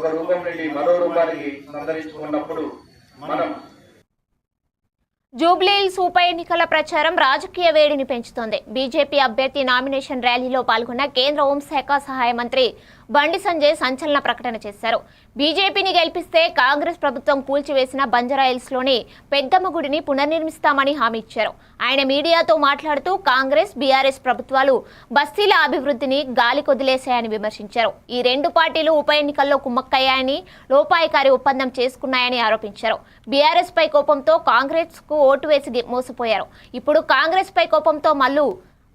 ఒక రూపం నుండి మరో రూపానికి సంతరించుకున్నప్పుడు మనం జూబ్లీహిల్స్ ఉప ఎన్నికల ప్రచారం రాజకీయ వేడిని పెంచుతోంది. బీజేపీ అభ్యర్థి నామినేషన్ ర్యాలీలో పాల్గొన్న కేంద్ర హోంశాఖ సహాయ మంత్రి బండి సంజయ్ సంచలన ప్రకటన చేశారు. బీజేపీని గెలిపిస్తే కాంగ్రెస్ ప్రభుత్వం కూల్చివేసిన బంజరాయిల్స్లోని పెద్దమ్మ గుడిని పునర్నిర్మిస్తామని హామీ ఇచ్చారు. ఆయన మీడియాతో మాట్లాడుతూ కాంగ్రెస్ బీఆర్ఎస్ ప్రభుత్వాలు బస్తీల అభివృద్ధిని గాలి కొదిలేశాయని విమర్శించారు. ఈ రెండు పార్టీలు ఉప ఎన్నికల్లో కుమ్మక్కయ్యాయని లోపాయికారి ఒప్పందం చేసుకున్నాయని ఆరోపించారు. బీఆర్ఎస్ పై కోపంతో కాంగ్రెస్కు ఓటు వేసి మోసపోయారు. ఇప్పుడు కాంగ్రెస్ పై కోపంతో మళ్ళీ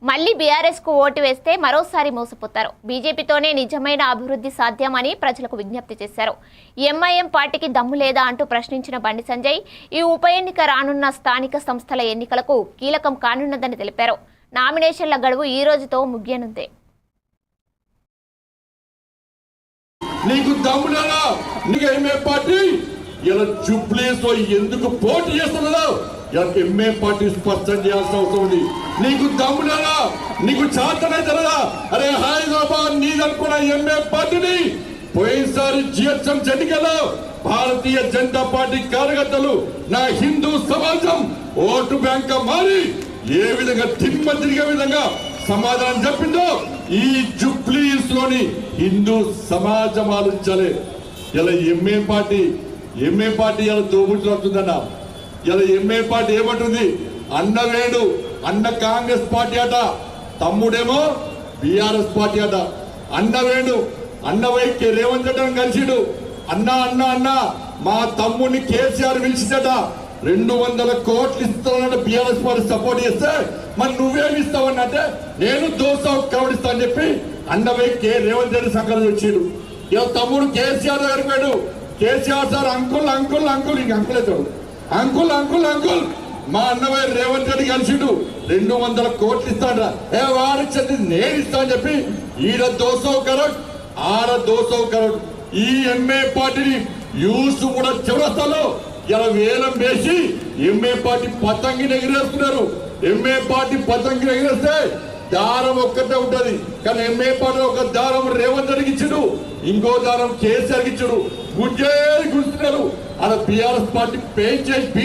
మళ్ళీ బీఆర్ఎస్కు ఓటు వేస్తే మరోసారి మోసపోతారు. బీజేపీతోనే నిజమైన అభివృద్ధి సాధ్యమని ప్రజలకు విజ్ఞప్తి చేశారు. ఎంఐఎం పార్టీకి దమ్ము లేదా అంటూ ప్రశ్నించిన బండి సంజయ్ ఈ ఉప ఎన్నిక రానున్న స్థానిక సంస్థల ఎన్నికలకు కీలకం కానున్నదని తెలిపారు. నామినేషన్ల గడువు ఈ రోజుతో ముగియనుంది. నీకు దమ్ములేనా నీకు ఎంఏ పార్టీ? ఇలా జుబ్లీస్తో ఎందుకు పోటీ చేస్తున్నదో ఇలా ఎంఏ పార్టీ స్పష్టం చేయాల్సిన అవసరం ఉంది. నీకు దమ్ములేనా నీకు చేతనైతేనా అరే హైదరాబాద్ నీదనుకున్న ఎంఏ పార్టీని పోయినసారి జిహెచ్ఎం ఎన్నికల్లో భారతీయ జనతా పార్టీ కార్యకర్తలు నా హిందూ సమాజం ఓటు బ్యాంక్ మారి ఏ విధంగా తిమ్మ తిరిగే విధంగా సమాధానం చెప్పిందో ఈ జుబ్లీస్లోని హిందూ సమాజం ఆలోచించాలి. ఇలా ఎంఏ పార్టీ ఎంఏ పార్టీ ఇలా దోబుతున్నట్టుందన్న ఇలా ఎంఏ పార్టీ ఏమంటుంది? అన్న వేడు అన్న కాంగ్రెస్ పార్టీ అట. తమ్ముడేమో బీఆర్ఎస్ పార్టీ అట. అన్న వేడు అన్న వైకే రేవంత్ రెడ్డి కలిసిడు. అన్న అన్న అన్న మా తమ్ముడిని కేసీఆర్ పిలిచిందట. రెండు వందల కోట్లు ఇస్తానంటే బీఆర్ఎస్ పార్టీ సపోర్ట్ చేస్తే మరి నువ్వేమి ఇస్తావన్నంటే నేను దోస కవడిస్తా అని చెప్పి అన్న కే రేవంత్ రెడ్డి సంకల్పం వచ్చాడు ఇక తమ్ముడు కేసీఆర్ దగ్గరికి KCR sir uncle uncle uncle ఇంక అంకుల్ అవుతాడు అంకుల్ అంకుల్ అంకుల్ మా అన్నవై రేవంత్ రెడ్డి కలిసిడు. రెండు వందల కోట్లు ఇస్తాడ ఏ వారిచ్చింది నేను ఇస్తా అని చెప్పి ఈడ దోసవ కరోడ్ ఆడ దోసవ కరోడ్. ఈ ఎంఏ పార్టీని యూస్ కూడా చివరస్థలో ఇలా వేలం వేసి ఎంఏ పార్టీ పతంగిని ఎగిరేస్తున్నారు. ఎంఏ పార్టీ పతంగిని ఎగిరేస్తే దారం ఒక్కటే ఉంటది. కానీ ఎంఏ పాట ఒక దారం రేవంత్ రెడ్డికి ఇంకో దారం కేసీఆర్ ఇచ్చుడు. గుజ్జే గుర్తున్నారు అలా బీఆర్ఎస్ పార్టీ పే చేసి